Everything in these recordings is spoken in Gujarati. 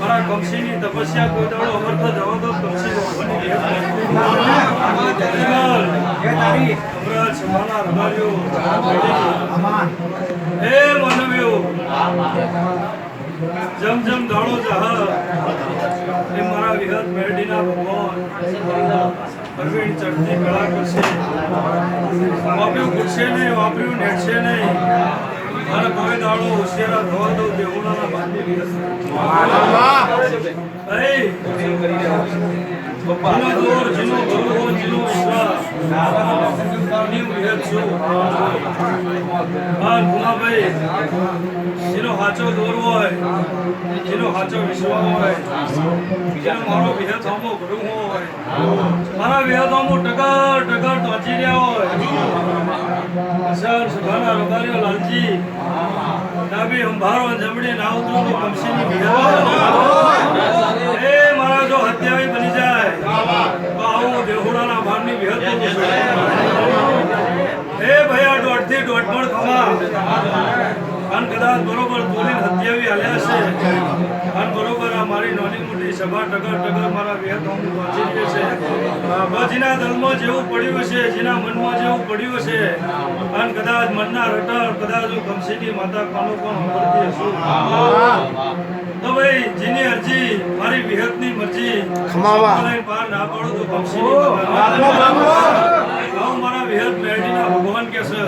મારી કમસીની તપસ્યા કોઈ દાડો અમર તો જવો તો રબારીઓ હે માનવીઓ જમ મારા વિહત મેરડીના ભગવાન પરવીણ ચડતી કળા કરશે. વાપર્યું ઘૂટશે નહીં વાપર્યું નેટશે નહીં. અને કોઈ દાડો હોશિયારા થવા દઉં દેવુડાના બાંધી જીનો હાચો દોર હોય જેનો હાચો વિશ્વાસ હોય જેનો મારો વિહત હોમો ભરું હોય મારા વિહત હોમો ટકર ટકર તોચી રહ્યા હોય. અસર સુભાના રબારીઓ લાલજી ડાબી અંભારો જમણી ના ઉતરો તો કમસીની વિહત એ મારા જો હત્યાવી બની જાય, તો આવું દેહુડાના ભારની વિહત. એ ભયા દોઢથી દોઢમણ ખમા અને કદાચ બરોબર બોલીને હત્યાવી હાલ્યા છે. અને બરોબર આ મારી નાની મોટી સભા ટગર ટગર મારા હું પહોંચી રહ્યો છે. તો દલમાં જેવું પડ્યું છે જેના મનમાં જેવું પડ્યું છે અને કદાચ મનના રટણ કદાચ હું કમસીની માતા કોનો પણ સાંભળતી હશું. તો ભાઈ જેની અરજી મારી વિહતની મરજી ખમાવા. પાર ના પાડો તો માતા. આવું મારા વિહત ભગવાન કે છે.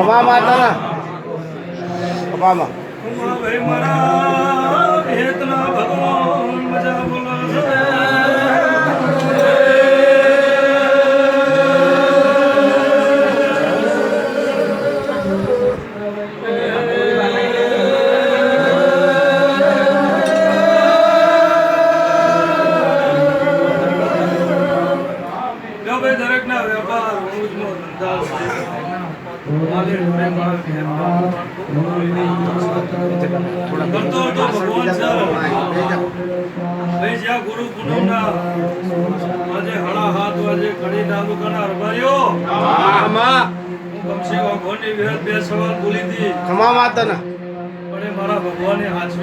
ખમા માતાના. ખમામાં ગુરુ પૂનમના આજે હળા હાથ આજે કડી તાલુકાના રબારીઓ ખમા હું કમસી વાઘોની બે સવાર બોલી હતી ખમા માતાના પણ મારા ભગવાને હાચવી